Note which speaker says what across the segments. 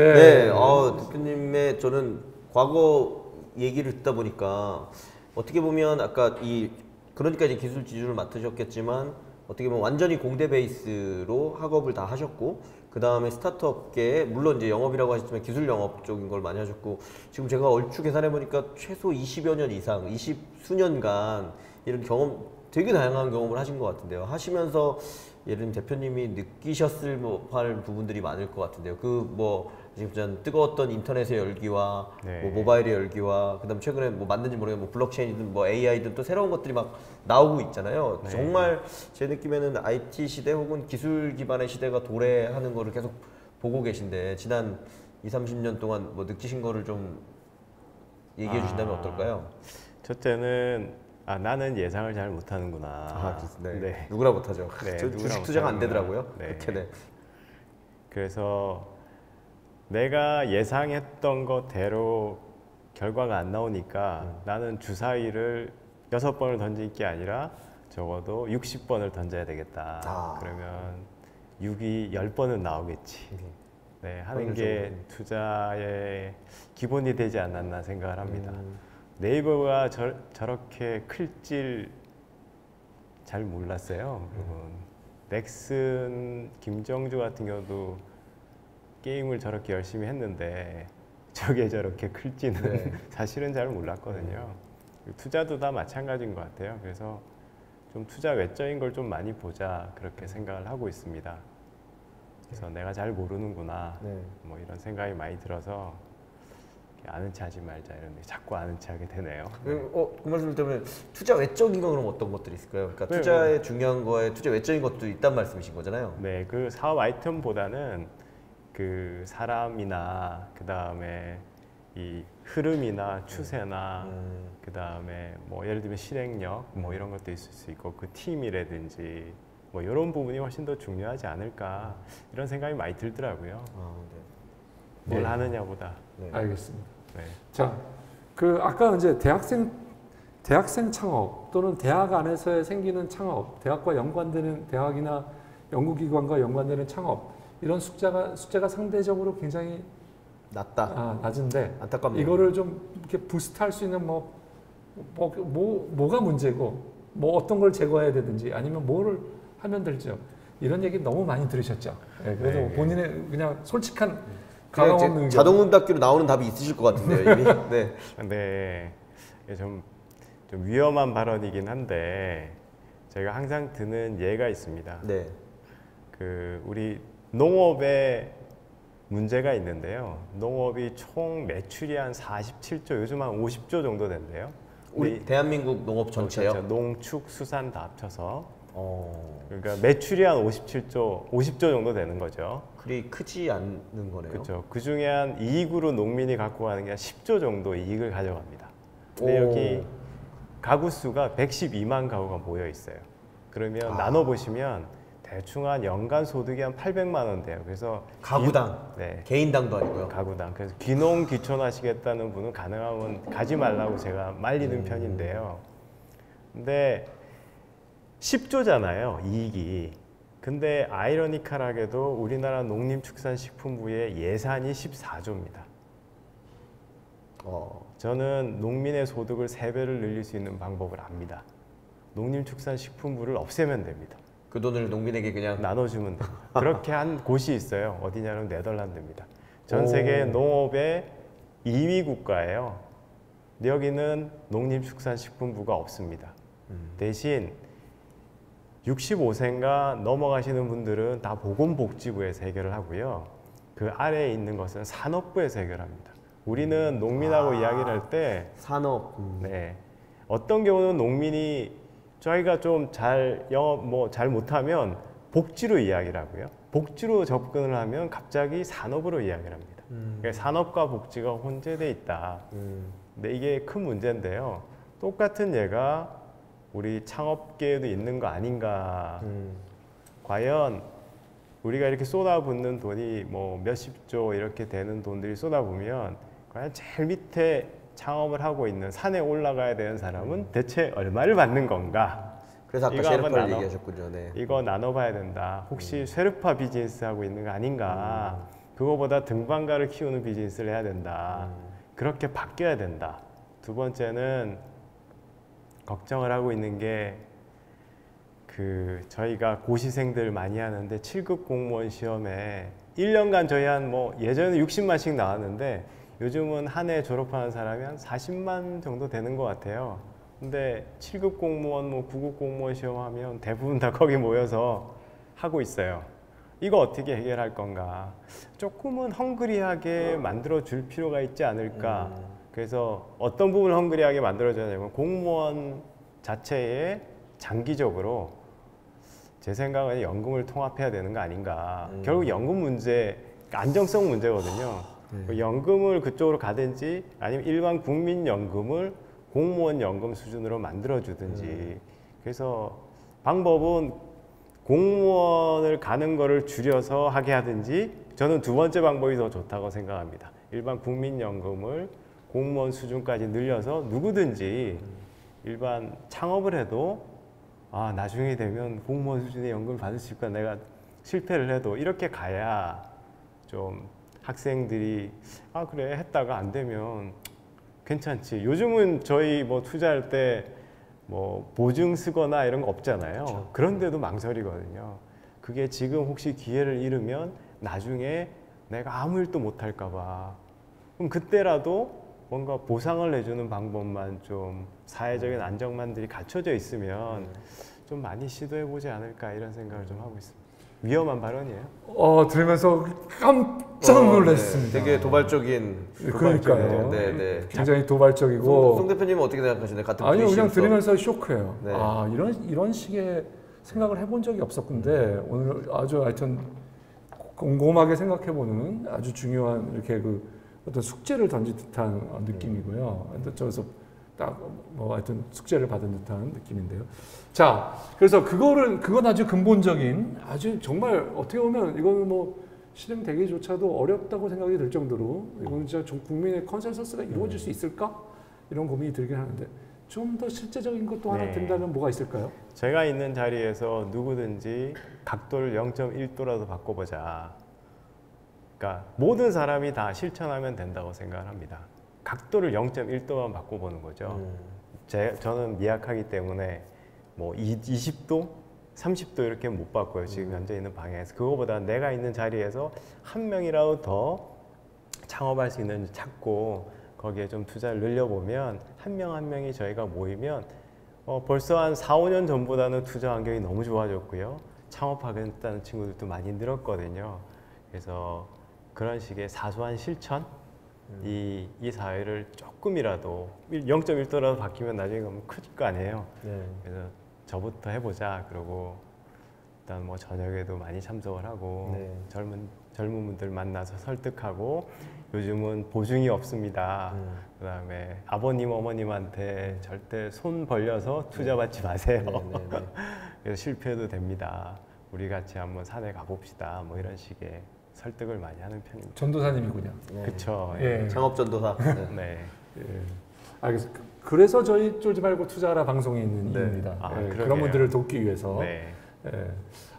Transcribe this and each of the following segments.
Speaker 1: 네.
Speaker 2: 네, 어, 대표님의 저는 과거 얘기를 듣다 보니까 어떻게 보면 아까 이 그러니까 이제 기술 지주를 맡으셨겠지만 어떻게 보면 완전히 공대 베이스로 학업을 다 하셨고 그 다음에 스타트업계 물론 이제 영업이라고 하셨지만 기술 영업 쪽인 걸 많이 하셨고 지금 제가 얼추 계산해 보니까 최소 20여 년 이상, 20 수년간 이런 경험 되게 다양한 경험을 하신 것 같은데요. 하시면서 예를 들면 대표님이 느끼셨을 뭐할 부분들이 많을 것 같은데요. 그 뭐 지금 전 뜨거웠던 인터넷의 열기와
Speaker 3: 네.
Speaker 2: 뭐 모바일의 열기와 그다음 최근에 뭐 맞는지 모르겠는 뭐 블록체인이든 뭐 AI든 또 새로운 것들이 막 나오고 있잖아요.
Speaker 3: 네.
Speaker 2: 정말 제 느낌에는 IT 시대 혹은 기술 기반의 시대가 도래하는 거를 계속 보고 계신데 지난 2, 30년 동안 뭐 느끼신 거를 좀 얘기해 주신다면
Speaker 3: 아.
Speaker 2: 어떨까요?
Speaker 3: 첫째는 아 나는 예상을 잘 못하는구나.
Speaker 2: 아, 네.
Speaker 3: 네.
Speaker 2: 누구나 못하죠.
Speaker 3: 네,
Speaker 2: 저 주식 투자가 안. 되더라고요.
Speaker 3: 네.
Speaker 2: 그렇게 네.
Speaker 3: 그래서 내가 예상했던 것대로 결과가 안 나오니까
Speaker 2: 음.
Speaker 3: 나는 주사위를 여섯 번을 던질 게 아니라 적어도 60번을 던져야 되겠다.
Speaker 2: 아.
Speaker 3: 그러면 6이 10번은 나오겠지. 네, 하는 게. 투자의 기본이 되지 않았나 생각을 합니다.
Speaker 2: 음.
Speaker 3: 네이버가 저, 저렇게 클 줄 잘 몰랐어요. 그리고 넥슨 김정주 같은 경우도 게임을 저렇게 열심히 했는데 저게 저렇게 클지는
Speaker 2: 네.
Speaker 3: 사실은 잘 몰랐거든요. 투자도 다 마찬가지인 것 같아요. 그래서 좀 투자 외적인 걸 좀 많이 보자 그렇게 생각을 하고 있습니다. 그래서 내가 잘 모르는구나
Speaker 2: 네.
Speaker 3: 뭐 이런 생각이 많이 들어서 아는 체 하지 말자 이런데 자꾸 아는 체 하게 되네요.
Speaker 2: 그, 어, 그 말씀 때문에 투자 외적인 건 그럼 어떤 것들이 있을까요? 그러니까
Speaker 3: 네,
Speaker 2: 투자에 중요한 거에 투자 외적인 것도 있단 말씀이신 거잖아요.
Speaker 3: 네, 그 사업 아이템보다는 그 사람이나 그 다음에 이 흐름이나 추세나
Speaker 2: 음.
Speaker 3: 그 다음에 뭐 예를 들면 실행력 뭐 이런 것도 있을 수 있고 그 팀이라든지 뭐 이런 부분이 훨씬 더 중요하지 않을까 이런 생각이 많이 들더라고요.
Speaker 2: 아,
Speaker 3: 뭘
Speaker 1: 네.
Speaker 3: 하느냐보다.
Speaker 2: 네. 네.
Speaker 1: 알겠습니다.
Speaker 3: 네.
Speaker 1: 자, 그 아까 이제 대학생 대학생 창업 또는 대학 안에서 생기는 창업, 대학과 연관되는 대학이나 연구기관과 연관되는 창업 이런 숫자가 숫자가 상대적으로 굉장히
Speaker 2: 낮다.
Speaker 1: 아, 낮은데
Speaker 2: 안타깝네요.
Speaker 1: 이거를 좀 이렇게 부스트할 수 있는 뭐, 뭐, 뭐 뭐가 문제고 뭐 어떤 걸 제거해야 되든지 아니면 뭐를 하면 될지요. 이런 얘기 너무 많이 들으셨죠. 네, 그래서
Speaker 3: 네.
Speaker 1: 본인의 그냥 솔직한
Speaker 2: 이제
Speaker 1: 의견.
Speaker 2: 자동문 닫기로 나오는 답이 있으실 것 같은데요, 이미. 네.
Speaker 3: 이게 좀, 좀 위험한 발언이긴 한데 제가 항상 드는 예가 있습니다.
Speaker 2: 네.
Speaker 3: 그 우리 농업에 문제가 있는데요. 농업이 총 매출이 한 47조, 요즘 한 50조 정도 된대요.
Speaker 2: 우리 대한민국 농업 전체요.
Speaker 3: 그렇죠. 농축, 수산 다 합쳐서
Speaker 2: 어,
Speaker 3: 그러니까 매출이 한 57조, 50조 정도 되는 거죠.
Speaker 2: 그리 크지 않는 거네요.
Speaker 3: 그렇죠. 그 중에 한 이익으로 농민이 갖고 가는 게 한 10조 정도 이익을 가져갑니다. 근데
Speaker 2: 오.
Speaker 3: 여기 가구 수가 112만 가구가 모여 있어요. 그러면
Speaker 2: 아.
Speaker 3: 나눠 보시면 대충 한 연간 소득이 한 800만 원 돼요. 그래서
Speaker 2: 가구당,
Speaker 3: 기, 네.
Speaker 2: 개인당도 아니고요.
Speaker 3: 가구당. 그래서 귀농 귀촌하시겠다는 분은 가능하면 가지 말라고 제가 말리는
Speaker 2: 음.
Speaker 3: 편인데요. 근데 10조잖아요, 이익이. 근데 아이러니컬하게도 우리나라 농림축산식품부의 예산이 14조입니다.
Speaker 2: 어,
Speaker 3: 저는 농민의 소득을 세배를 늘릴 수 있는 방법을 압니다. 농림축산식품부를 없애면 됩니다.
Speaker 2: 그 돈을 농민에게 그냥
Speaker 3: 나눠주면 됩니다. 그렇게 한 곳이 있어요. 어디냐면 네덜란드입니다. 전
Speaker 2: 오. 세계
Speaker 3: 농업의 2위 국가예요. 여기는 농림축산식품부가 없습니다.
Speaker 2: 음.
Speaker 3: 대신 65세인가 넘어가시는 분들은 다 보건복지부에서 해결을 하고요. 그 아래에 있는 것은 산업부에서 해결합니다. 우리는 농민하고
Speaker 2: 아.
Speaker 3: 이야기를 할 때
Speaker 2: 산업. 음.
Speaker 3: 네. 어떤 경우는 농민이 저희가 좀 잘 영업 뭐 잘 못하면 복지로 이야기를 하고요. 복지로 접근을 하면 갑자기 산업으로 이야기를 합니다.
Speaker 2: 음.
Speaker 3: 그러니까 산업과 복지가 혼재돼 있다.
Speaker 2: 음.
Speaker 3: 근데 이게 큰 문제인데요. 똑같은 예가 우리 창업계에도 있는 거 아닌가.
Speaker 2: 음.
Speaker 3: 과연 우리가 이렇게 쏟아붓는 돈이 뭐 몇십 조 이렇게 되는 돈들이 쏟아보면 과연 제일 밑에 창업을 하고 있는 산에 올라가야 되는 사람은 대체 얼마를 받는 건가?
Speaker 2: 그래서 아까 셰르파를
Speaker 3: 나눠.
Speaker 2: 얘기하셨군요. 네.
Speaker 3: 이거 나눠봐야 된다. 혹시 쉐르파 비즈니스 하고 있는 거 아닌가? 그거보다 등반가를 키우는 비즈니스를 해야 된다. 그렇게 바뀌어야 된다. 두 번째는 걱정을 하고 있는 게 그 저희가 고시생들 많이 하는데 7급 공무원 시험에 1년간 저희 한 뭐 예전에 60만씩 나왔는데 요즘은 한 해 졸업하는 사람이 한 40만 정도 되는 것 같아요. 근데 7급 공무원, 뭐 9급 공무원 시험하면 대부분 다 거기 모여서 하고 있어요. 이거 어떻게 해결할 건가? 조금은 헝그리하게 만들어 줄 필요가 있지 않을까? 그래서 어떤 부분을 헝그리하게 만들어줘야 되냐면 공무원 자체에 장기적으로 제 생각은 연금을 통합해야 되는 거 아닌가.
Speaker 2: 음.
Speaker 3: 결국 연금 문제, 안정성 문제거든요. 그 연금을 그쪽으로 가든지 아니면 일반 국민연금을 공무원 연금 수준으로 만들어주든지. 그래서 방법은 공무원을 가는 거를 줄여서 하게 하든지 저는 두 번째 방법이 더 좋다고 생각합니다. 일반 국민연금을 공무원 수준까지 늘려서 누구든지 일반 창업을 해도 아 나중에 되면 공무원 수준의 연금을 받을 수 있까 내가 실패를 해도 이렇게 가야 좀 학생들이 아 그래 했다가 안 되면 괜찮지. 요즘은 저희 뭐 투자할 때 뭐 보증 쓰거나 이런 거 없잖아요. 그런데도 망설이거든요. 그게 지금 혹시 기회를 잃으면 나중에 내가 아무 일도 못 할까 봐. 그럼 그때라도 뭔가 보상을 내주는 방법만 좀 사회적인 안정만들이 갖춰져 있으면 좀 많이 시도해 보지 않을까 이런 생각을 좀 하고 있습니다. 위험한 발언이에요.
Speaker 1: 어, 들으면서 깜짝 놀랐습니다.
Speaker 2: 어, 네. 되게 도발적인.
Speaker 1: 네, 그러니까요.
Speaker 2: 네, 네.
Speaker 1: 굉장히
Speaker 2: 송,
Speaker 1: 도발적이고
Speaker 2: 송 대표님은 어떻게 생각하시나요? 같은
Speaker 1: 아니요 그냥. 들으면서 쇼크해요.
Speaker 2: 네.
Speaker 1: 아 이런 이런 식의 생각을 해본 적이 없었는데 오늘 아주 하여튼 곰곰하게 생각해보는 아주 중요한 이렇게 그 어떤 숙제를 던진 듯한 어, 느낌이고요. 저기서 딱뭐 하여튼 숙제를 받은 듯한 느낌인데요. 자, 그래서 그거를 그건 아주 근본적인 아주 정말 어떻게 보면 이거는 뭐 실행되기조차도 어렵다고 생각이 들 정도로 이거는 진짜 전 국민의 컨센서스가 이루어질 수 있을까 이런 고민이 들긴 하는데 좀 더 실제적인 것도 하나
Speaker 3: 네.
Speaker 1: 된다면 뭐가 있을까요?
Speaker 3: 제가 있는 자리에서 누구든지 각도를 0.1도라도 바꿔보자. 그러니까 모든 사람이 다 실천하면 된다고 생각을 합니다. 각도를 0.1도만 바꿔보는 거죠.
Speaker 2: 음.
Speaker 3: 제, 저는 미약하기 때문에 뭐 20도, 30도 이렇게 못 바꿔요. 지금 현재 있는 방향에서. 그거보다 내가 있는 자리에서 한 명이라도 더 창업할 수 있는지 찾고 거기에 좀 투자를 늘려보면 한명한 명이 저희가 모이면 어, 벌써 한 4, 5년 전보다는 투자 환경이 너무 좋아졌고요. 창업하겠다는 친구들도 많이 늘었거든요. 그래서 그런 식의 사소한 실천 이, 이 사회를 조금이라도 0.1도라도 바뀌면 나중에 가면 클 거 아니에요.
Speaker 2: 네.
Speaker 3: 그래서 저부터 해보자. 그러고 일단 뭐 저녁에도 많이 참석을 하고
Speaker 2: 네.
Speaker 3: 젊은 젊은 분들 만나서 설득하고 요즘은 보증이 없습니다.
Speaker 2: 음.
Speaker 3: 그다음에 아버님 어머님한테 절대 손 벌려서 투자 받지 마세요.
Speaker 2: 네, 네, 네.
Speaker 3: 그래서 실패해도 됩니다. 우리 같이 한번 산에 가봅시다. 뭐 이런 식의 설득을 많이 하는 편입니다.
Speaker 1: 전도사님이군요.
Speaker 2: 네.
Speaker 3: 그렇죠.
Speaker 1: 예.
Speaker 2: 창업 전도사. 네.
Speaker 3: 네.
Speaker 1: 예. 알겠습니다. 그- 그래서 저희 쫄지 말고 투자하라 방송이 있는
Speaker 2: 네.
Speaker 1: 이유입니다.
Speaker 3: 아,
Speaker 1: 예. 그런 분들을 돕기 위해서.
Speaker 3: 네.
Speaker 1: 예.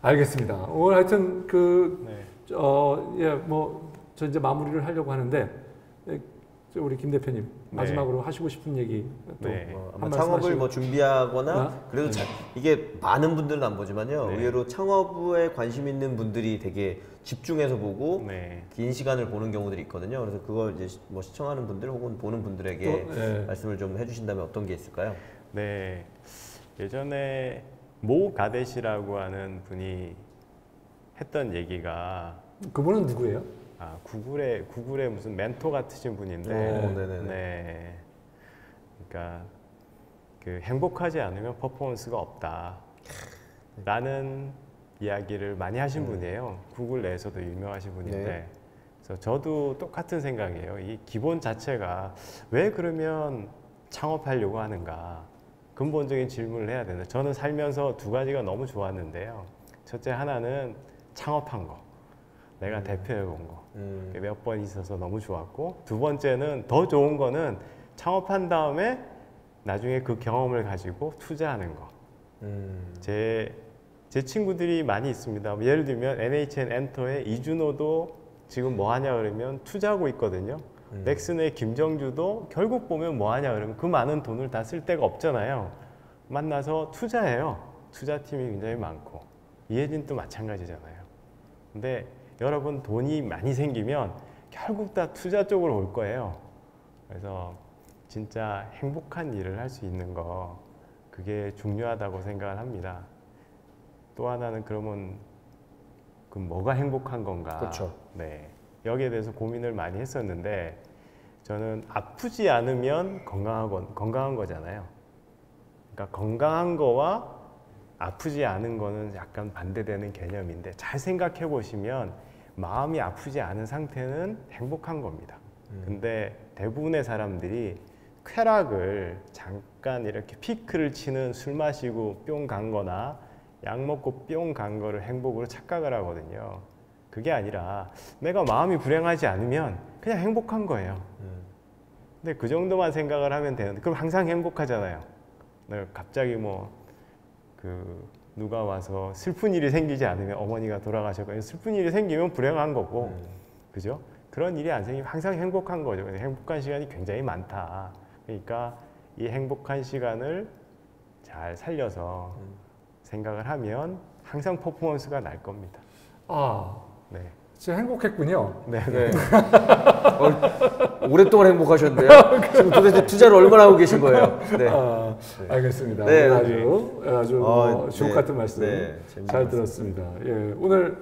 Speaker 1: 알겠습니다. 오늘 하여튼 그
Speaker 3: 네.
Speaker 1: 어, 예, 뭐, 저 이제 마무리를 하려고 하는데, 예, 저 우리 김 대표님, 마지막으로 하시고 싶은 얘기 또.
Speaker 3: 네.
Speaker 1: 뭐한
Speaker 2: 창업을
Speaker 1: 하시고.
Speaker 2: 뭐 준비하거나
Speaker 1: 아?
Speaker 2: 그래도 자- 이게 많은 분들은 안 보지만요
Speaker 3: 네.
Speaker 2: 의외로 창업에 관심 있는 분들이 되게 집중해서 보고
Speaker 3: 네.
Speaker 2: 긴 시간을 보는 경우들이 있거든요 그래서 그걸 이제 시- 뭐 시청하는 분들 혹은 보는 분들에게
Speaker 1: 또, 예.
Speaker 2: 말씀을 좀 해주신다면 어떤 게 있을까요?
Speaker 3: 네. 예전에 모 가데시라고 하는 분이 했던 얘기가
Speaker 1: 그분은 누구예요?
Speaker 3: 아, 구글의 구글의 무슨 멘토 같으신 분인데
Speaker 2: 오, 네네네.
Speaker 3: 네. 그러니까 그 행복하지 않으면 퍼포먼스가 없다. 라는 이야기를 많이 하신 분이에요. 구글 내에서도 유명하신 분인데.
Speaker 2: 네.
Speaker 3: 그래서 저도 똑같은 생각이에요. 이 기본 자체가 왜 그러면 창업하려고 하는가? 근본적인 질문을 해야 되는데 저는 살면서 두 가지가 너무 좋았는데요. 첫째 하나는 창업한 거. 내가 대표해 본 거.
Speaker 2: 음,
Speaker 3: 몇번 있어서 너무 좋았고 두 번째는 더 좋은 거는 창업한 다음에 나중에 그 경험을 가지고 투자하는 거.
Speaker 2: 음,
Speaker 3: 제, 제 친구들이 많이 있습니다. 뭐 예를 들면 NHN 엔터의 이준호도 지금 뭐 하냐 그러면 투자하고 있거든요.
Speaker 2: 음.
Speaker 3: 넥슨의 김정주도 결국 보면 뭐 하냐 그러면 그 많은 돈을 다 쓸 데가 없잖아요. 만나서 투자해요. 투자팀이 굉장히 많고 이혜진도 마찬가지잖아요. 근데 여러분 돈이 많이 생기면 결국 다 투자 쪽으로 올 거예요. 그래서 진짜 행복한 일을 할 수 있는 거 그게 중요하다고 생각을 합니다. 또 하나는 그러면 그 뭐가 행복한 건가?
Speaker 2: 그렇죠.
Speaker 3: 네. 여기에 대해서 고민을 많이 했었는데 저는 아프지 않으면 건강한 건 건강한 거잖아요. 그러니까 건강한 거와 아프지 않은 거는 약간 반대되는 개념인데 잘 생각해 보시면 마음이 아프지 않은 상태는 행복한 겁니다. 근데 대부분의 사람들이 쾌락을 잠깐 이렇게 피크를 치는 술 마시고 뿅 간 거나 약 먹고 뿅 간 거를 행복으로 착각을 하거든요. 그게 아니라 내가 마음이 불행하지 않으면 그냥 행복한 거예요. 근데 그 정도만 생각을 하면 되는데 그럼 항상 행복하잖아요. 갑자기 뭐 그 누가 와서 슬픈 일이 생기지 않으면 어머니가 돌아가셨고 슬픈 일이 생기면 불행한 거고 그죠? 그런 일이 안 생기면 항상 행복한 거죠. 행복한 시간이 굉장히 많다. 그러니까 이 행복한 시간을 잘 살려서 생각을 하면 항상 퍼포먼스가 날 겁니다.
Speaker 1: 아,
Speaker 3: 네.
Speaker 1: 진짜 행복했군요.
Speaker 3: 네.
Speaker 2: 네. 어, 오랫동안 행복하셨는데요. 지금 도대체 투자를 얼마나 하고 계신 거예요? 네.
Speaker 1: 아, 알겠습니다.
Speaker 2: 네, 네.
Speaker 1: 아주 아주
Speaker 2: 어,
Speaker 1: 뭐 주옥
Speaker 2: 네.
Speaker 1: 같은 말씀
Speaker 2: 네,
Speaker 1: 잘. 들었습니다. 예, 오늘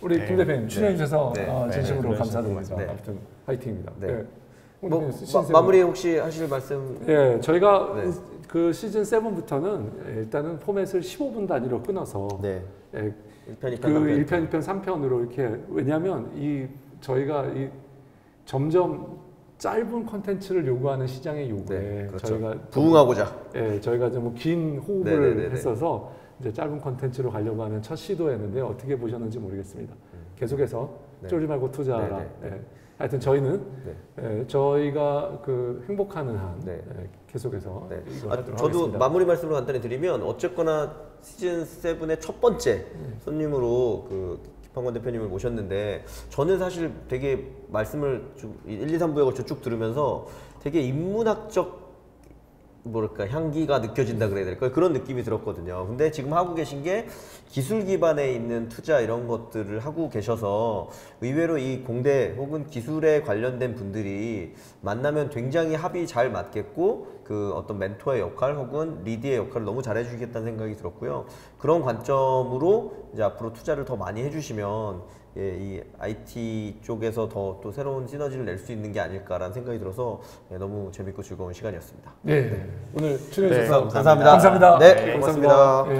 Speaker 1: 우리
Speaker 3: 네.
Speaker 1: 김 대표님 출연해 주셔서
Speaker 2: 네.
Speaker 1: 어,
Speaker 3: 네.
Speaker 1: 진심으로
Speaker 3: 네.
Speaker 1: 감사드립니다.
Speaker 2: 네.
Speaker 1: 아무튼 화이팅입니다.
Speaker 2: 네.
Speaker 1: 예.
Speaker 2: 뭐 마, 마무리 혹시 하실 말씀?
Speaker 1: 예, 저희가
Speaker 2: 네.
Speaker 1: 그 시즌 7부터는 일단은 포맷을 15분 단위로 끊어서
Speaker 2: 네.
Speaker 1: 예,
Speaker 2: 1편, 2편,
Speaker 1: 그 1편, 2편, 3편으로 이렇게 왜냐하면 이 저희가 이 점점 짧은 컨텐츠를 요구하는 시장의 요구에
Speaker 2: 네, 그렇죠.
Speaker 1: 저희가
Speaker 2: 부응하고자.
Speaker 1: 예, 저희가 좀 긴 호흡을
Speaker 2: 네네네네.
Speaker 1: 했어서 이제 짧은 컨텐츠로 가려고 하는 첫 시도였는데 어떻게 보셨는지 모르겠습니다. 계속해서
Speaker 2: 음. 네.
Speaker 1: 쫄지 말고 투자하라. 예. 하여튼 저희는
Speaker 2: 네.
Speaker 1: 예, 저희가 그 행복하는 한
Speaker 2: 네.
Speaker 1: 예, 계속해서
Speaker 2: 네. 아, 저도
Speaker 1: 하겠습니다.
Speaker 2: 마무리 말씀을 간단히 드리면 어쨌거나 시즌 7의 첫 번째 손님으로 그 기판권 대표님을 모셨는데 저는 사실 되게 말씀을 좀 1, 2, 3부에 걸쳐 쭉 들으면서 되게 인문학적 뭐랄까 향기가 느껴진다 그래야 될까요? 그런 느낌이 들었거든요. 근데 지금 하고 계신 게 기술 기반에 있는 투자 이런 것들을 하고 계셔서 의외로 이 공대 혹은 기술에 관련된 분들이 만나면 굉장히 합이 잘 맞겠고 그 어떤 멘토의 역할 혹은 리드의 역할을 너무 잘 해 주겠다는 생각이 들었고요. 그런 관점으로 이제 앞으로 투자를 더 많이 해 주시면 예, 이 IT 쪽에서 더 또 새로운 시너지를 낼 수 있는 게 아닐까라는 생각이 들어서 예, 너무 재밌고 즐거운 시간이었습니다.
Speaker 1: 네, 오늘 출연해
Speaker 3: 네,
Speaker 1: 주셔서
Speaker 2: 감사합니다.
Speaker 1: 감사합니다.
Speaker 2: 네,
Speaker 1: 감사합니다.
Speaker 2: 고맙습니다.
Speaker 1: 예.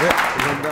Speaker 2: 네, 감사합니다.